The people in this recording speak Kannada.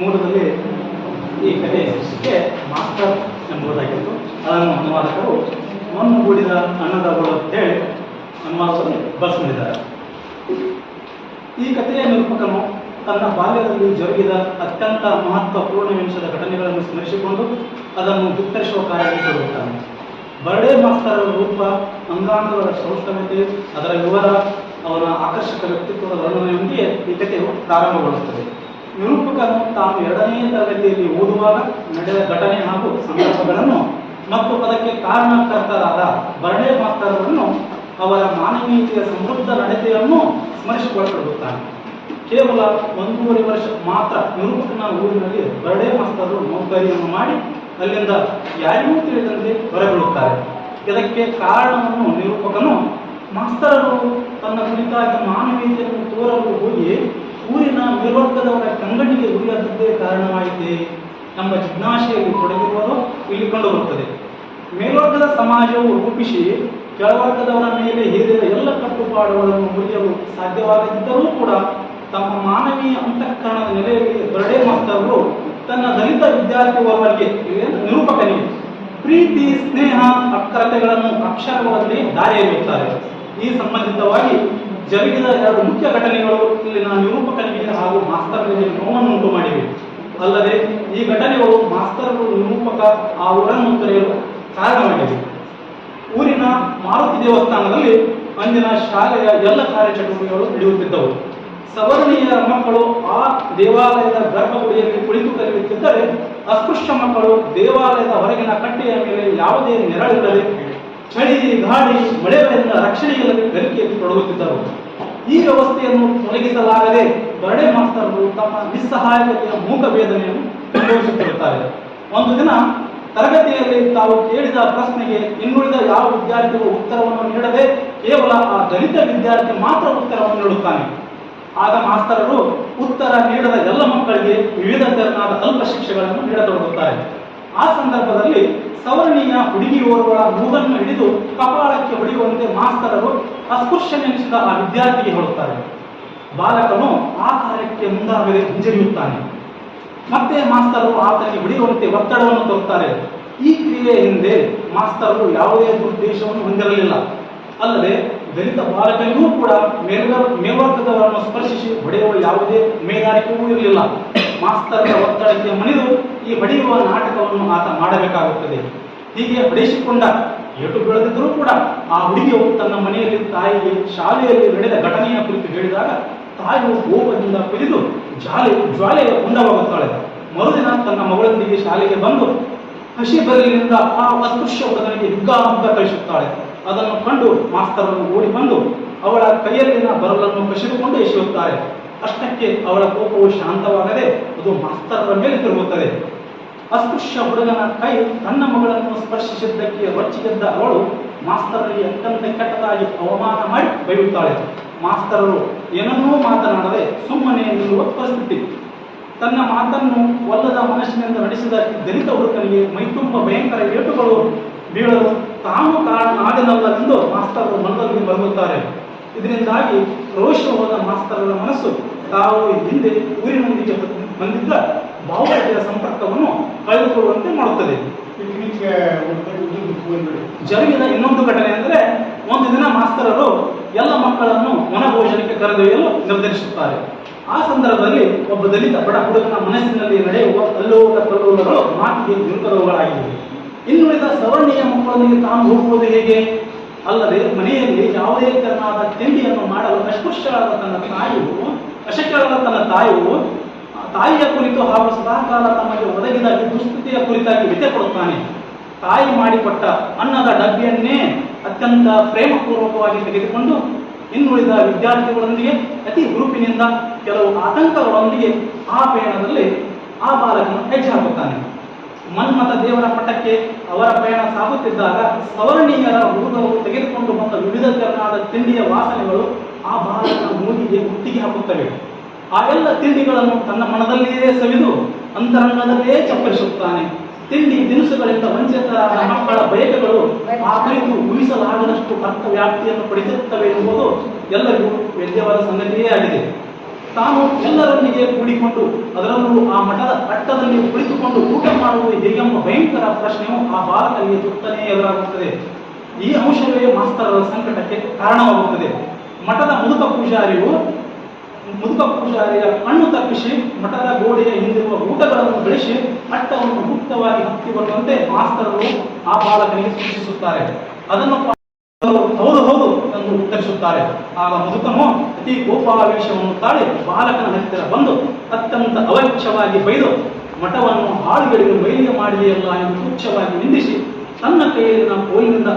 ಮೂಲದಲ್ಲಿ ಈ ಕಥೆ ಶೀರ್ಷಿಕೆ ಮಾಸ್ಟರ್ ಎಂಬುದಾಗಿತ್ತು. ಅದನ್ನು ಅನುವಾದಕರು ಮಣ್ಣು ಅನ್ನದ ಅನ್ನದಗಳು ಅಂತ ಹೇಳಿ ಅನುವಾದದಲ್ಲಿ ಬಳಸ್ಕೊಂಡಿದ್ದಾರೆ. ಈ ಕಥೆಯ ನಿರೂಪಕನು ತನ್ನ ಬಾಲ್ಯದಲ್ಲಿ ಜರುಗಿದ ಅತ್ಯಂತ ಮಹತ್ವಪೂರ್ಣ ನಿಮಿಷದ ಘಟನೆಗಳನ್ನು ಸ್ಮರಿಸಿಕೊಂಡು ಅದನ್ನು ಬಿತ್ತರಿಸುವ ಕಾರ್ಯಕ್ಕೆ ತೊಡಗುತ್ತಾನೆ. ಬರ್ಡೆ ಮಾಸ್ತರ್ ರೂಪ, ಅಂಗಾಂಗಗಳ ಸೌಷ್ಠವತೆ, ಅದರ ವಿವರ ಅವರ ಆಕರ್ಷಕ ವ್ಯಕ್ತಿತ್ವದ ವರ್ಣನೆಯೊಂದಿಗೆ ಈ ಕಥೆಯು ಪ್ರಾರಂಭಗೊಳ್ಳುತ್ತದೆ. ನಿರೂಪಕನು ತಾನು ಎರಡನೇ ತರಗತಿಯಲ್ಲಿ ಓದುವಾಗ ನಡೆದ ಘಟನೆ ಹಾಗೂ ಸಂದರ್ಭಗಳನ್ನು ಮತ್ತು ಅದಕ್ಕೆ ಕಾರಣಕರ್ತರಾದ ಬರ್ಡೆ ಮಾಸ್ತರರನ್ನು ಅವರ ಮಾನವೀಯತೆಯ ಸಮೃದ್ಧ ನಡತೆಯನ್ನು ಸ್ಮರಿಸಿಕೊಳ್ಳುತ್ತಾನೆ ಕೇವಲ ಒಂದೂವರೆ ವರ್ಷ ಮಾತ್ರ ನಿರೂಪಕನ ಊರಿನಲ್ಲಿ ಬರ್ಡೆ ಮಾಸ್ತರರು ನೌಕರಿಯನ್ನು ಮಾಡಿ ಅಲ್ಲಿಂದ ಯಾರಿಗೂ ತಿಳಿದಂತೆ ಹೊರಬೀಳುತ್ತಾರೆ. ಇದಕ್ಕೆ ಕಾರಣವನ್ನು ನಿರೂಪಕನು ಮಾಸ್ತರರು ತನ್ನ ಕುರಿತಾಗಿ ಮಾನವೀಯತೆಯನ್ನು ತೋರಲು ಹೋಗಿ ಊರಿನ ಮೇಲ್ವರ್ಗದವರ ಕಂಗಣ್ಣಿಗೆ ಗುರಿಯಾದದ್ದೇ ಕಾರಣವಾಗಿದೆ ನಮ್ಮ ಜಿಜ್ಞಾಸೆಯಲ್ಲಿ ತೊಡಗಿರುವುದು ಇಲ್ಲಿ ಕಂಡುಬರುತ್ತದೆ. ಮೇಲ್ವರ್ಗದ ಸಮಾಜವು ರೂಪಿಸಿ ಕೆಳವರ್ಗದವರ ಮೇಲೆ ಹೇರಿದ ಎಲ್ಲ ಕಟ್ಟುಪಾಡುಗಳನ್ನು ಮುರಿಯಲು ಸಾಧ್ಯವಾಗದಿದ್ದರೂ ಕೂಡ ತಮ್ಮ ಮಾನವೀಯ ಅಂತಃಕರಣದ ನೆಲೆಯಲ್ಲಿ ಬರ್ಡೇ ಮಾಸ್ತರು ತನ್ನ ದಲಿತ ವಿದ್ಯಾರ್ಥಿ ವರ್ಗಕ್ಕೆ ನಿರೂಪಕನಿಗೆ ಪ್ರೀತಿ, ಸ್ನೇಹ ಅಕ್ಕರತೆಗಳನ್ನು ಅಕ್ಷರಗಳಲ್ಲಿ ದಾರಿ ಈ ಸಂಬಂಧಿತವಾಗಿ ಜರುಗಿದ ಎರಡು ಮುಖ್ಯ ಘಟನೆಗಳು ಇಲ್ಲಿನ ನಿರೂಪಕನಿಗೆ ಹಾಗೂ ಮಾಸ್ತರ್ಗಳಿಗೆ ನೋವನ್ನು ಉಂಟು ಮಾಡಿವೆ ಅಲ್ಲದೆ ಈ ಘಟನೆಗಳು ಮಾಸ್ತರ್ಗಳು ನಿರೂಪಕ ಆ ಊರನ್ನು ತೊರೆಯಲು ಕಾರಣವಾಗಿದೆ. ಊರಿನ ಮಾರುತಿ ದೇವಸ್ಥಾನದಲ್ಲಿ ಅಂದಿನ ಶಾಲೆಯ ಎಲ್ಲ ಕಾರ್ಯಚಟುವಟಿಕೆಗಳು ನಡೆಯುತ್ತಿದ್ದವು. ಸವರ್ಣೀಯರ ಮಕ್ಕಳು ಆ ದೇವಾಲಯದ ಗರ್ಭಗುಡಿಯಲ್ಲಿ ಕುಳಿತು ಕಲಿಯುತ್ತಿದ್ದರೆ ಅಸ್ಪೃಶ್ಯ ಮಕ್ಕಳು ದೇವಾಲಯದ ಹೊರಗಿನ ಕಟ್ಟೆಯ ಮೇಲೆ ಯಾವುದೇ ನೆರಳಿಲ್ಲದೆ ಚಳಿ ಗಾಳಿ, ಮಳೆಗಳಿಂದ ರಕ್ಷಣೆ ಇಲ್ಲದೆ ಗರಿಕೆಯಲ್ಲಿ ತೊಡಗುತ್ತಿದ್ದರು. ಈ ವ್ಯವಸ್ಥೆಯನ್ನು ತೊಲಗಿಸಲಾಗದೆ ಬರಡೆ ಮಾಸ್ತರರು ತಮ್ಮ ನಿಸ್ಸಹಾಯಕತೆಯ ಮೂಕ ವೇದನೆಯನ್ನು ಅನುಭವಿಸುತ್ತಿರುತ್ತಾರೆ ಒಂದು ದಿನ ತರಗತಿಯಲ್ಲಿ ತಾವು ಕೇಳಿದ ಪ್ರಶ್ನೆಗೆ ಇನ್ನುಳಿದ ಯಾವ ವಿದ್ಯಾರ್ಥಿಗಳು ಉತ್ತರವನ್ನು ನೀಡದೆ ಕೇವಲ ಆ ದಲಿತ ವಿದ್ಯಾರ್ಥಿ ಮಾತ್ರ ಉತ್ತರವನ್ನು ನೀಡುತ್ತಾನೆ? ಆಗ ಮಾಸ್ತರರು ಉತ್ತರ ನೀಡದ ಎಲ್ಲ ಮಕ್ಕಳಿಗೆ ವಿವಿಧ ತೆರನಾದ ಅಲ್ಪ ಶಿಕ್ಷೆಗಳನ್ನು ನೀಡತೊಡಗುತ್ತಾರೆ. ಆ ಸಂದರ್ಭದಲ್ಲಿ ಸವರ್ಣೀಯ ಹುಡುಗಿಯೋರ್ವಳ ಮೂಗನ್ನು ಹಿಡಿದು ಕಪಾಳಕ್ಕೆ ಹೊಡೆಯುವಂತೆ ಮಾಸ್ತರರು ಅಸ್ಪೃಶ್ಯನೆನಿಸಿದ ಆ ವಿದ್ಯಾರ್ಥಿಗೆ ಹೇಳುತ್ತಾರೆ. ಬಾಲಕನು ಆ ಕಾರ್ಯಕ್ಕೆ ಮುಂದಾಗದೆ ಹಿಂಜರಿಯುತ್ತಾನೆ. ಮತ್ತೆ ಮಾಸ್ತರರು ಆತನಿಗೆ ಹೊಡೆಯುವಂತೆ ಒತ್ತಡವನ್ನು ತರುತ್ತಾರೆ. ಈ ಕ್ರಿಯೆ ಹಿಂದೆ ಮಾಸ್ತರರು ಯಾವುದೇ ದುರುದ್ದೇಶವನ್ನು ಹೊಂದಿರಲಿಲ್ಲ. ಅಲ್ಲದೆ ದಲಿತ ಬಾಲಕನಿಗೂ ಕೂಡ ಮೇಲ್ವರ್ ಮೇಲ್ವರ್ಗದವರನ್ನು ಸ್ಪರ್ಶಿಸಿ ಹೊಡೆಯುವ ಯಾವುದೇ ಮೇಗಾರಿಕೆಯೂ ಇರಲಿಲ್ಲ. ಮಾಸ್ತರರ ಒತ್ತಡಕ್ಕೆ ಮಣಿದು ಈ ಬಡಿಯುವ ನಾಟಕವನ್ನು ಆತ ಮಾಡಬೇಕಾಗುತ್ತದೆ. ಹೀಗೆ ಹೊಡೆಸಿಕೊಂಡ ಏಟು ಬೆಳೆದಿದ್ದರೂ ಕೂಡ ಆ ಹುಡುಗಿಯು ತನ್ನ ಮನೆಯಲ್ಲಿ ತಾಯಿಗೆ ಶಾಲೆಯಲ್ಲಿ ನಡೆದ ಘಟನೆಯ ಕುರಿತು ಹೇಳಿದಾಗ ತಾಯಿಯು ಕೋಪದಿಂದ ಕುದಿದು ಜಾಲೆ ಜ್ವಾಲೆಯ ಉಂಡವಾಗುತ್ತಾಳೆ. ಮರುದಿನ ತನ್ನ ಮಗಳೊಂದಿಗೆ ಶಾಲೆಗೆ ಬಂದು ಹಸಿ ಬರಲಿನಿಂದ ಆ ಅದೃಶ್ಯ ಹುಡುಗನಿಗೆ ಹಿಗ್ಗಾಮುಗ್ಗ ಹಗ್ಗ ಕಳಿಸುತ್ತಾಳೆ. ಅದನ್ನು ಕಂಡು ಮಾಸ್ತರನ್ನು ಓಡಿ ಬಂದು ಅವಳ ಕೈಯಲ್ಲಿನ ಬರಲನ್ನು ಕಸಿದುಕೊಂಡು ಎಸೆಯುತ್ತಾರೆ. ಅಷ್ಟಕ್ಕೆ ಅವಳ ಕೋಪವು ಶಾಂತವಾಗದೆ ಅದು ಮಾಸ್ತರರ ಮೇಲೆ ತಿರುಗುತ್ತದೆ. ಅಸ್ಪೃಶ್ಯ ಹುಡುಗನ ಕೈ ತನ್ನ ಮಗಳನ್ನು ಸ್ಪರ್ಶಿಸಿದ್ದಕ್ಕೆ ರೊಚ್ಚಿಗೆದ್ದ ಅವಳು ಮಾಸ್ತರರಿಗೆ ಅತ್ಯಂತ ಕೆಟ್ಟದಾಗಿ ಅವಮಾನ ಮಾಡಿ ಬೈಯುತ್ತಾಳೆ. ಮಾಸ್ತರರು ಏನನ್ನೂ ಮಾತನಾಡದೆ ಸುಮ್ಮನೆ ನಿಲ್ಲುವ ಪರಿಸ್ಥಿತಿ. ತನ್ನ ಮಾತನ್ನು ಒಲ್ಲದ ಮನಸ್ಸಿನಿಂದ ನಡೆಸಿದ ದಲಿತ ಹುಡುಗನಿಗೆ ಮೈತುಂಬ ಭಯಂಕರ ಏಟುಗಳು ಬೀಳಲು ತಾನು ಕಾರಣನಾದನಲ್ಲವೆಂದು ಮಾಸ್ತರರು ಮನದಲ್ಲಿ ಬರುತ್ತಾರೆ ಇದರಿಂದಾಗಿ ರೋಷ ಹೋದ ಮಾಸ್ತರರ ಮನಸ್ಸು ತಾವು ಹಿಂದೆ ಊರಿನೊಂದಿಗೆ ಬಂದಿದ್ದ ಭಾವನೆಯ ಸಂಪರ್ಕವನ್ನು ಕಳೆದುಕೊಳ್ಳುವಂತೆ ಮಾಡುತ್ತದೆ. ಜರುಗಿದ ಇನ್ನೊಂದು ಘಟನೆ ಅಂದರೆ ಒಂದು ದಿನ ಮಾಸ್ತರರು ಎಲ್ಲ ಮಕ್ಕಳನ್ನು ವನಭೋಜನಕ್ಕೆ ಕರೆದೊಯ್ಯಲು ನಿರ್ಧರಿಸುತ್ತಾರೆ. ಆ ಸಂದರ್ಭದಲ್ಲಿ ಒಬ್ಬ ದಲಿತ ಬಡ ಹುಡುಗನ ಮನಸ್ಸಿನಲ್ಲಿ ನಡೆಯುವ ಕಲ್ಲೋಲ ಕಲ್ಲೋಲಗಳು ಮಾತಿಗೆ ನಿರುಕದವುಗಳಾಗಿವೆ ಇನ್ನುಳಿದ ಸವರ್ಣೀಯ ಮಕ್ಕಳೊಂದಿಗೆ ತಾನು ಹೋಗುವುದು ಹೇಗೆ? ಅಲ್ಲದೆ ಮನೆಯಲ್ಲಿ ಯಾವುದೇ ತರನಾದ ತಿಂಡಿಯನ್ನು ಮಾಡಲು ಅಸ್ಪೃಶ್ಯರಾದ ತನ್ನ ತಾಯಿಯು ಅಶಕ್ಯರಾದ ತನ್ನ ತಾಯಿಯು ತಾಯಿಯ ಕುರಿತು ಹಾಗೂ ಸದಾಕಾಲ ತಮಗೆ ಒದಗಿದ ದುಸ್ಥಿತಿಯ ಕುರಿತಾಗಿ ವ್ಯತೆ ಕೊಡುತ್ತಾನೆ ತಾಯಿ ಮಾಡಿಕೊಟ್ಟ ಅನ್ನದ ಡಬ್ಬಿಯನ್ನೇ ಅತ್ಯಂತ ಪ್ರೇಮಪೂರ್ವಕವಾಗಿ ತೆಗೆದುಕೊಂಡು ಇನ್ನುಳಿದ ವಿದ್ಯಾರ್ಥಿಗಳೊಂದಿಗೆ, ಅತಿ ಹುರುಪಿನಿಂದ ಕೆಲವು ಆತಂಕಗಳೊಂದಿಗೆ ಆ ಪಯಣದಲ್ಲಿ ಆ ಬಾಲಕನು ಹೆಜ್ಜೆ ಹಾಕುತ್ತಾನೆ ಮನ್ಮಥ ದೇವರ ಮಠಕ್ಕೆ ಅವರ ಪಯಣ ಸಾಗುತ್ತಿದ್ದಾಗ ಸವರ್ಣೀಯರ ಹುಡುಗರು ತೆಗೆದುಕೊಂಡು ಬಂದ ವಿವಿಧ ತೆರನಾದ ತಿಂಡಿಯ ವಾಸನೆಗಳು ಆ ಬಾಲಕನ ಮೂಗಿಗೆ ಮುತ್ತಿಗೆ ಹಾಕುತ್ತವೆ. ಆ ಎಲ್ಲ ತಿಂಡಿಗಳನ್ನು ತನ್ನ ಮನದಲ್ಲಿಯೇ ಸವಿದು ಅಂತರಂಗದಲ್ಲೇ ಚಪ್ಪರಿಸುತ್ತಾನೆ. ತಿಂಡಿ ದಿನಸುಗಳಿಂದ ವಂಚಿತರಾದ ಮಕ್ಕಳ ಬಯಕೆಗಳು ಆ ಕುರಿತು ಊಹಿಸಲಾಗದಷ್ಟು ಅರ್ಥ ವ್ಯಾಪ್ತಿಯನ್ನು ಪಡೆದಿರುತ್ತವೆ ಎಂಬುದು ಎಲ್ಲರಿಗೂ ವೇದ್ಯವಾದ ಸಂಗತಿಯೇ ಆಗಿದೆ. ತಾನು ಎಲ್ಲರೊಂದಿಗೆ ಕೂಡಿಕೊಂಡು ಅದರಲ್ಲೂ ಆ ಮಠದ ಅಟ್ಟದಲ್ಲಿ ಕುಳಿತುಕೊಂಡು ಊಟ ಮಾಡುವುದು ಹೇಗೆಂಬ ಭಯಂಕರ ಪ್ರಶ್ನೆಯು ಆ ಬಾಲಕನಿಗೆ ತುತ್ತನೇ ಎದುರಾಗುತ್ತದೆ. ಈ ಅಂಶವೇ ಮಾಸ್ತರರ ಸಂಕಟಕ್ಕೆ ಕಾರಣವಾಗುತ್ತದೆ. ಮಠದ ಮುದುಕ ಪೂಜಾರಿಯು ಮುದುಕ ಪೂಜಾರಿಯ ಹಣ್ಣು ತಪ್ಪಿಸಿ ಮಠದ ಗೋಡೆಯ ಹಿಂದಿರುವ ಊಟಗಳನ್ನು ಬೆಳೆಸಿ ಅಟ್ಟವನ್ನು ಮುಕ್ತವಾಗಿ ಹತ್ತಿ ಬರುವಂತೆ ಮಾಸ್ತರರು ಆ ಬಾಲಕನಿಗೆ ಸೂಚಿಸುತ್ತಾರೆ. ಅದನ್ನು ಹೌದು ಹೌದು ಎಂದು ಉತ್ತರಿಸುತ್ತಾರೆ. ಆಗ ಮುದುಕನು ಅತಿ ಕೋಪಾವೇಶವನ್ನು ತಾಳಿ ಬಾಲಕನ ಹತ್ತಿರ ಬಂದು ಅತ್ಯಂತ ಅವೈಚ್ಛವಾಗಿ ಬೈದು, ಮಠವನ್ನು ಹಾಳುಗಳಿಗೆ ಬೈಲಿಗೆ ಮಾಡಿದೆಯಲ್ಲ ಎಂದು ತುಚ್ಛವಾಗಿ ನಿಂದಿಸಿ, ತನ್ನ ಕೈಯಲ್ಲಿನ ಕೋಲಿನಿಂದ